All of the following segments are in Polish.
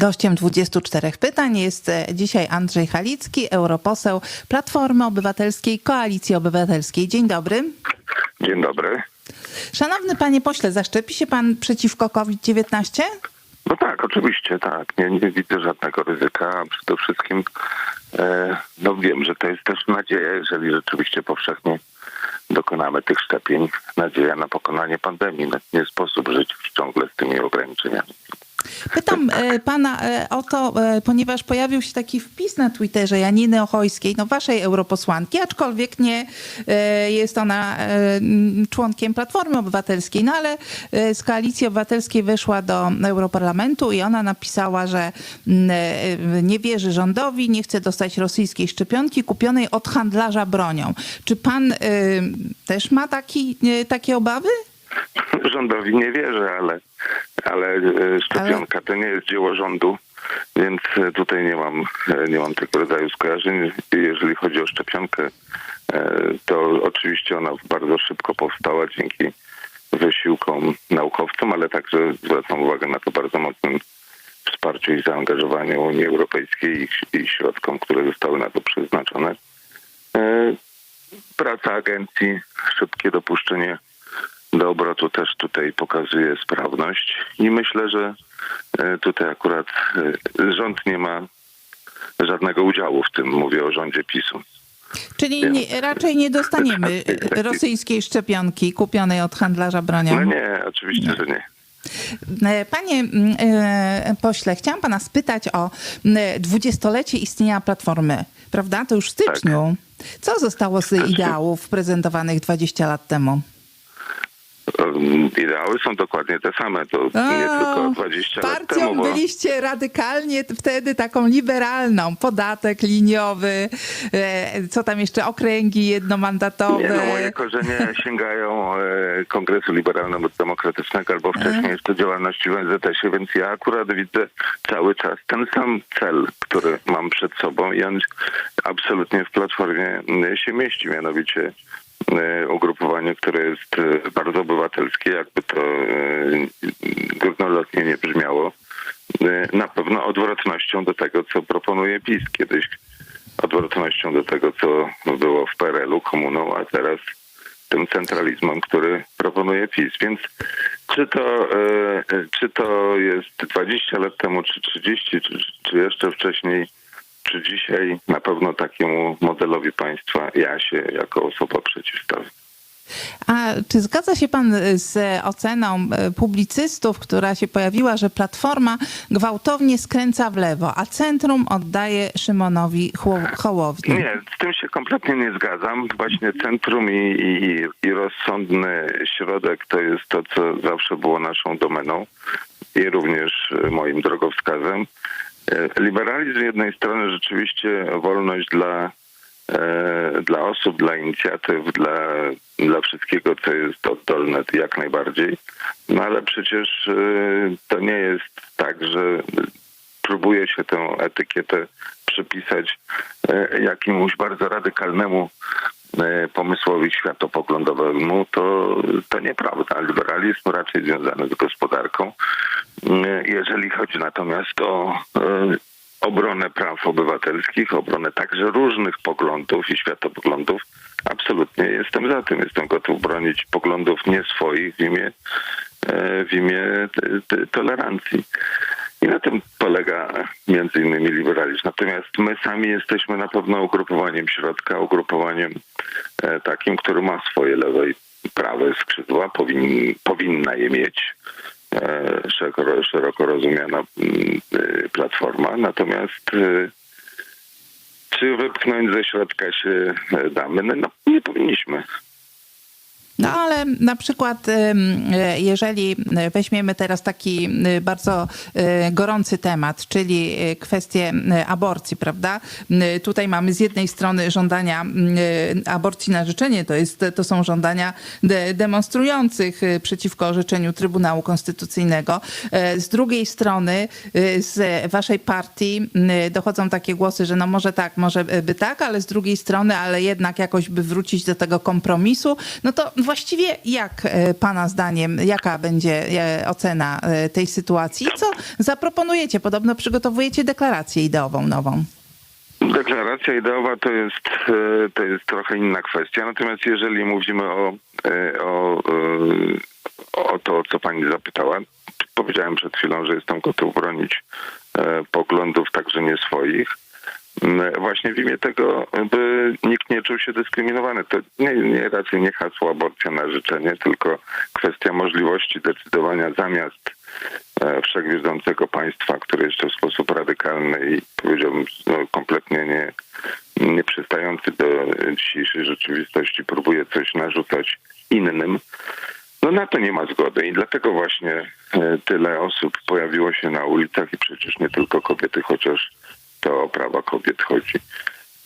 Gościem 24 pytań jest e, dzisiaj Andrzej Halicki, europoseł Platformy Obywatelskiej, Koalicji Obywatelskiej. Dzień dobry. Dzień dobry. Szanowny panie pośle, zaszczepi się pan przeciwko COVID-19? No tak, oczywiście, tak. Nie, nie widzę żadnego ryzyka. Przede wszystkim e, no wiem, że to jest też nadzieja, jeżeli rzeczywiście powszechnie dokonamy tych szczepień. Nadzieja na pokonanie pandemii. No, nie sposób żyć ciągle z tymi ograniczeniami. Pytam e, pana e, o to, e, ponieważ pojawił się taki wpis na Twitterze Janiny Ochojskiej, no waszej europosłanki, aczkolwiek nie jest ona członkiem Platformy Obywatelskiej, no ale z Koalicji Obywatelskiej weszła do Europarlamentu i ona napisała, że nie wierzy rządowi, nie chce dostać rosyjskiej szczepionki kupionej od handlarza bronią. Czy pan też ma taki, takie obawy? Rządowi nie wierzę, ale, ale e, szczepionka to nie jest dzieło rządu, więc e, tutaj nie mam, e, nie mam tego rodzaju skojarzeń. Jeżeli chodzi o szczepionkę, to oczywiście ona bardzo szybko powstała dzięki wysiłkom naukowcom, ale także zwracam uwagę na to bardzo mocnym wsparciu i zaangażowaniu Unii Europejskiej i, i środkom, które zostały na to przeznaczone. Praca agencji, szybkie dopuszczenie do obrotu też tutaj pokazuje sprawność i myślę, że e, tutaj akurat e, rząd nie ma żadnego udziału w tym, mówię o rządzie PiSu. Czyli nie, raczej nie dostaniemy rosyjskiej szczepionki kupionej od handlarza bronią. No nie, oczywiście, że nie. E, Panie pośle, chciałam pana spytać o dwudziestolecie istnienia Platformy, prawda? To już w styczniu. Co zostało z ideałów prezentowanych 20 lat temu? Ideały są dokładnie te same, to nie tylko 20 lat partią temu, bo byliście radykalnie wtedy taką liberalną. Podatek liniowy, e, co tam jeszcze, okręgi jednomandatowe. Nie, no moje korzenie sięgają e, Kongresu Liberalno-Demokratycznego albo wcześniej jeszcze działalności w NZS-ie, więc ja akurat widzę cały czas ten sam cel, który mam przed sobą i on absolutnie w Platformie się mieści, mianowicie e, ugrupowanie, które jest e, bardzo obywatelskie, jakby to e, górnolotnie nie brzmiało, e, na pewno odwrotnością do tego, co proponuje PiS kiedyś odwrotnością do tego, co było w PRL-u, komuną, a teraz tym centralizmem, który proponuje PiS. Więc czy to, e, czy to jest 20 lat temu, czy 30, czy, czy jeszcze wcześniej, czy dzisiaj, na pewno takiemu modelowi państwa ja się jako osoba przeciwstawię. A czy zgadza się pan z oceną e, publicystów, która się pojawiła, że Platforma gwałtownie skręca w lewo, a centrum oddaje Szymonowi Hołowni? Nie, z tym się kompletnie nie zgadzam. Właśnie centrum i, i, i rozsądny środek to jest to, co zawsze było naszą domeną i również moim drogowskazem. E, Liberalizm z jednej strony rzeczywiście wolność dla, e, dla osób, dla inicjatyw, dla, dla wszystkiego, co jest oddolne, jak najbardziej. No ale przecież e, to nie jest tak, że próbuje się tę etykietę przypisać jakiemuś bardzo radykalnemu pomysłowi światopoglądowemu, to, to nieprawda. Liberalizm raczej związany z gospodarką. E, Jeżeli chodzi natomiast o e, obronę praw obywatelskich, obronę także różnych poglądów i światopoglądów, absolutnie jestem za tym. Jestem gotów bronić poglądów nie swoich w imię, e, w imię tolerancji. I na tym polega między innymi liberalizm. Natomiast my sami jesteśmy na pewno ugrupowaniem środka, ugrupowaniem e, takim, który ma swoje lewe i prawe skrzydła, powin, powinna je mieć szeroko, szeroko rozumiana mm, e, platforma. Natomiast e, czy wypchnąć ze środka się e, damy? No nie powinniśmy. No ale na przykład, e, jeżeli weźmiemy teraz taki y, bardzo y, gorący temat, czyli kwestię aborcji, prawda? Tutaj mamy z jednej strony żądania aborcji na życzenie, to, jest, to są żądania de, demonstrujących przeciwko orzeczeniu Trybunału Konstytucyjnego. E, Z drugiej strony z waszej partii dochodzą takie głosy, że no może tak, może by tak, ale z drugiej strony, ale jednak jakoś by wrócić do tego kompromisu, no to właściwie jak e, pana zdaniem, jaka będzie e, ocena e, tej sytuacji? Co zaproponujecie? Podobno przygotowujecie deklarację ideową nową. Deklaracja ideowa to jest, to jest trochę inna kwestia. Natomiast jeżeli mówimy o, o, o to, co pani zapytała, powiedziałem przed chwilą, że jestem gotów bronić poglądów także nie swoich. Mm, Właśnie w imię tego, by nikt nie czuł się dyskryminowany. To nie, nie raczej nie hasło aborcja na życzenie, tylko kwestia możliwości decydowania zamiast e, wszechwiedzącego państwa, które jeszcze w sposób radykalny i powiedziałbym no, kompletnie nie, nie przystający do dzisiejszej rzeczywistości próbuje coś narzucać innym. No na to nie ma zgody i dlatego właśnie e, tyle osób pojawiło się na ulicach i przecież nie tylko kobiety, chociaż to o prawa kobiet chodzi.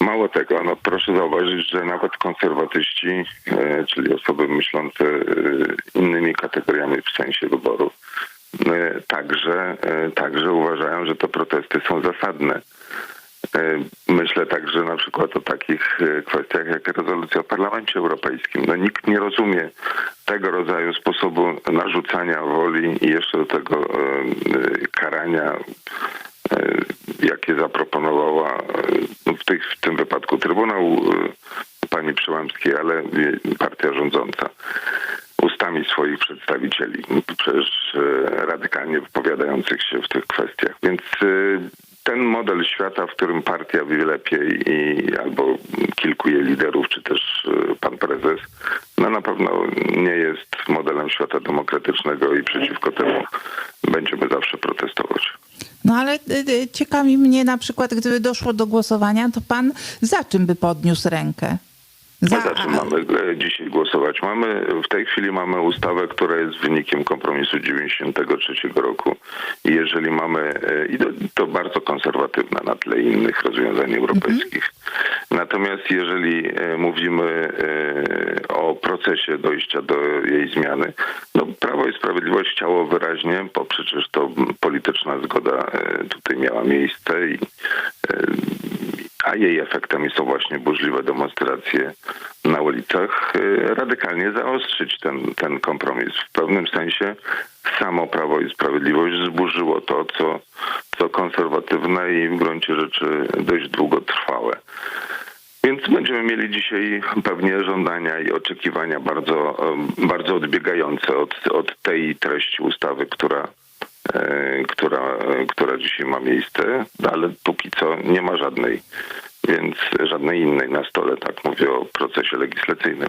Mało tego, no proszę zauważyć, że nawet konserwatyści, e, czyli osoby myślące e, innymi kategoriami w sensie wyboru, e, także, także uważają, że te protesty są zasadne. Myślę także na przykład o takich kwestiach jak rezolucja o Parlamencie Europejskim. No, nikt nie rozumie tego rodzaju sposobu narzucania woli i jeszcze do tego karania, jakie zaproponowała e, w, tych, w tym wypadku Trybunał e, pani Przyłębskiej, ale partia rządząca ustami swoich przedstawicieli, przecież e, radykalnie wypowiadających się w tych kwestiach. Więc ten model świata, w którym partia wie lepiej i albo kilku jej liderów, czy też pan prezes, no na pewno nie jest modelem świata demokratycznego i przeciwko temu będziemy zawsze protestować. No ale y, y, ciekawi mnie na przykład, gdyby doszło do głosowania, to pan za czym by podniósł rękę? Za, za czym mamy e, dzisiaj głosować? Mamy w tej chwili mamy ustawę, która jest wynikiem kompromisu 93 roku. I jeżeli mamy, e, i to, to bardzo konserwatywna na tle innych rozwiązań europejskich. Natomiast jeżeli e, mówimy e, o procesie dojścia do jej zmiany, no Prawo i Sprawiedliwość chciało wyraźnie, bo przecież to polityczna zgoda e, tutaj miała miejsce i a jej efektem są właśnie burzliwe demonstracje na ulicach, radykalnie zaostrzyć ten, ten kompromis. W pewnym sensie samo Prawo i Sprawiedliwość zburzyło to, co, co konserwatywne i w gruncie rzeczy dość długotrwałe. Więc będziemy mieli dzisiaj pewnie żądania i oczekiwania bardzo, bardzo odbiegające od, od tej treści ustawy, która, e, która, e, która dzisiaj ma miejsce, ale póki co nie ma żadnej, więc żadnej innej na stole, tak mówię o procesie legislacyjnym.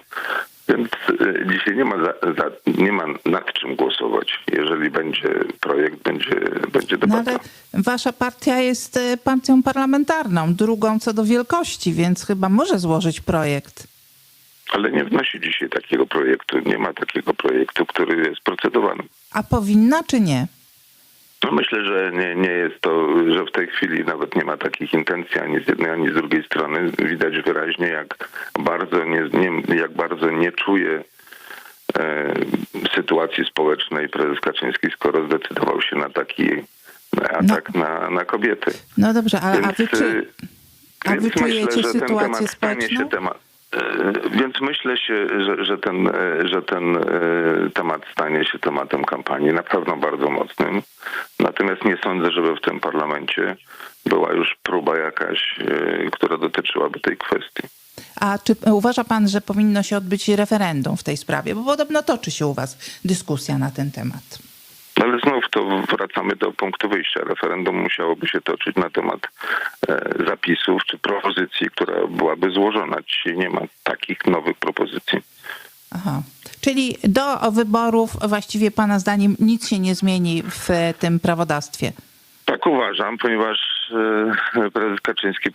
Więc e, dzisiaj nie ma, za, za, nie ma nad czym głosować. Jeżeli będzie projekt, będzie, będzie No debata. ale wasza partia jest y, partią parlamentarną, drugą co do wielkości, więc chyba może złożyć projekt. Ale nie wnosi dzisiaj takiego projektu. Nie ma takiego projektu, który jest procedowany. A powinna czy nie? No myślę, że nie, nie jest to, że w tej chwili nawet nie ma takich intencji ani z jednej, ani z drugiej strony. Widać wyraźnie, jak bardzo nie, nie, jak bardzo nie czuje e, sytuacji społecznej prezes Kaczyński, skoro zdecydował się na taki atak na, na kobiety. No dobrze, a, a Więc, wy czy, y, a wy czujecie sytuację temat stanie się społeczną? temat. E, Więc myślę się, że, że, ten, e, że ten e, temat stanie się tematem kampanii na pewno bardzo mocnym. Natomiast nie sądzę, żeby w tym parlamencie była już próba jakaś, która dotyczyłaby tej kwestii. A czy uważa pan, że powinno się odbyć referendum w tej sprawie? Bo podobno toczy się u was dyskusja na ten temat. No Ale znów to wracamy do punktu wyjścia. Referendum musiałoby się toczyć na temat e, zapisów czy propozycji, która byłaby złożona. Dzisiaj nie ma takich nowych propozycji. Aha. Czyli do wyborów właściwie pana zdaniem nic się nie zmieni w tym prawodawstwie. Tak uważam, ponieważ e, prezes Kaczyński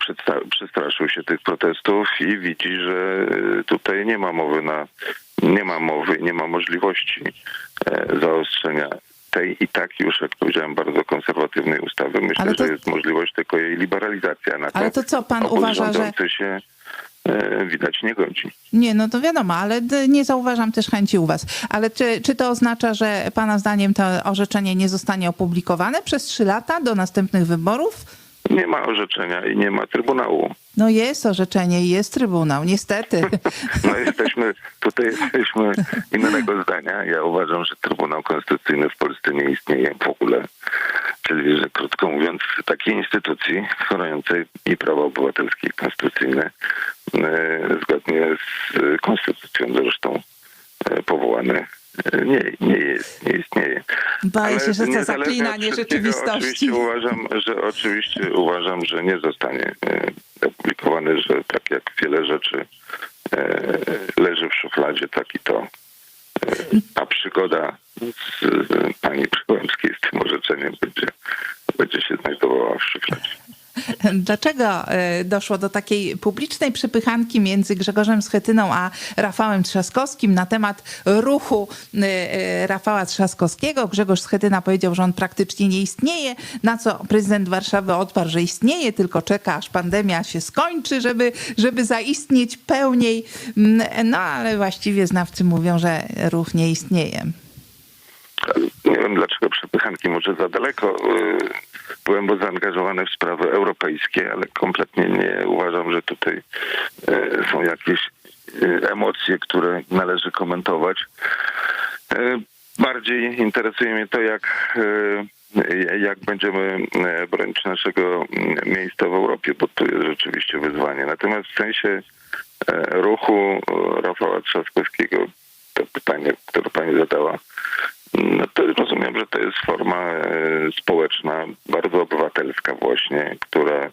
przestraszył się tych protestów i widzi, że e, tutaj nie ma mowy na nie ma mowy, nie ma możliwości zaostrzenia tej i tak już, jak powiedziałem, bardzo konserwatywnej ustawy. Myślę, to- że jest możliwość tylko jej liberalizacja. Na Ale to co pan uważa, że- się e, widać nie godzi. Nie, no to wiadomo, ale nie zauważam też chęci u was. Ale czy, czy to oznacza, że pana zdaniem to orzeczenie nie zostanie opublikowane przez trzy lata do następnych wyborów? Nie ma orzeczenia i nie ma Trybunału. No jest orzeczenie i jest Trybunał, niestety. No jesteśmy, tutaj jesteśmy innego zdania. Ja uważam, że Trybunał Konstytucyjny w Polsce nie istnieje w ogóle. Czyli, że krótko mówiąc, takiej instytucji chroniącej i prawa obywatelskie i konstytucyjne, e, zgodnie z konstytucją zresztą e, powołane, e, nie, nie jest, nie istnieje. Boję się, że to zaklinanie rzeczywistości. Oczywiście uważam, że oczywiście uważam, że nie zostanie e, opublikowany, że tak jak wiele rzeczy e, leży w szufladzie, tak i to e, ta przygoda z e, pani Przyłębskiej z tym orzeczeniem będzie, będzie się znajdowała w szufladzie. Dlaczego e, doszło do takiej publicznej przepychanki między Grzegorzem Schetyną a Rafałem Trzaskowskim na temat ruchu e, e, Rafała Trzaskowskiego? Grzegorz Schetyna powiedział, że on praktycznie nie istnieje, na co prezydent Warszawy odparł, że istnieje, tylko czeka aż pandemia się skończy, żeby, żeby zaistnieć pełniej. Mm, No ale właściwie znawcy mówią, że ruch nie istnieje. Nie wiem dlaczego przepychanki, może za daleko. y, Byłem bo zaangażowany w sprawy europejskie, ale kompletnie nie uważam, że tutaj y, są jakieś y, emocje, które należy komentować. Bardziej interesuje mnie to, jak, jak będziemy bronić naszego miejsca w Europie, bo tu jest rzeczywiście wyzwanie. Natomiast w sensie ruchu Rafała Trzaskowskiego, to pytanie, które pani zadała, no to to jest forma e, społeczna, bardzo obywatelska właśnie, która,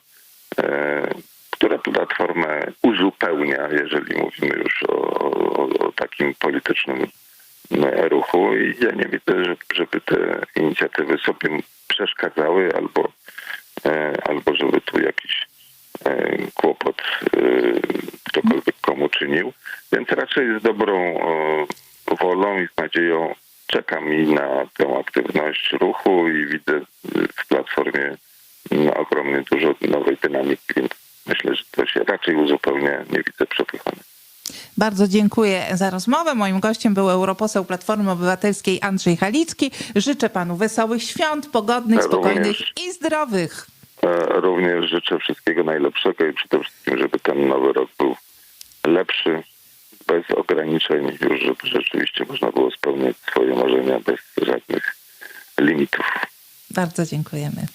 e, która platformę uzupełnia, jeżeli mówimy już o, o, o takim politycznym e, ruchu. I ja nie widzę, że- żeby te inicjatywy sobie przeszkadzały albo, albo żeby tu jakiś kłopot ktokolwiek komu czynił. Więc raczej z dobrą e, wolą i z nadzieją czekam na tę aktywność ruchu i widzę w platformie no, ogromnie dużo nowej dynamiki, więc myślę, że to się raczej uzupełnia, nie widzę przepychania. Bardzo dziękuję za rozmowę. Moim gościem był europoseł Platformy Obywatelskiej Andrzej Halicki. Życzę panu wesołych świąt, pogodnych, spokojnych również. i zdrowych. E, Również życzę wszystkiego najlepszego i przede wszystkim, żeby ten nowy rok był lepszy, bez ograniczeń, już żeby rzeczywiście można było spełniać swoje marzenia bez żadnych limitów. Bardzo dziękujemy.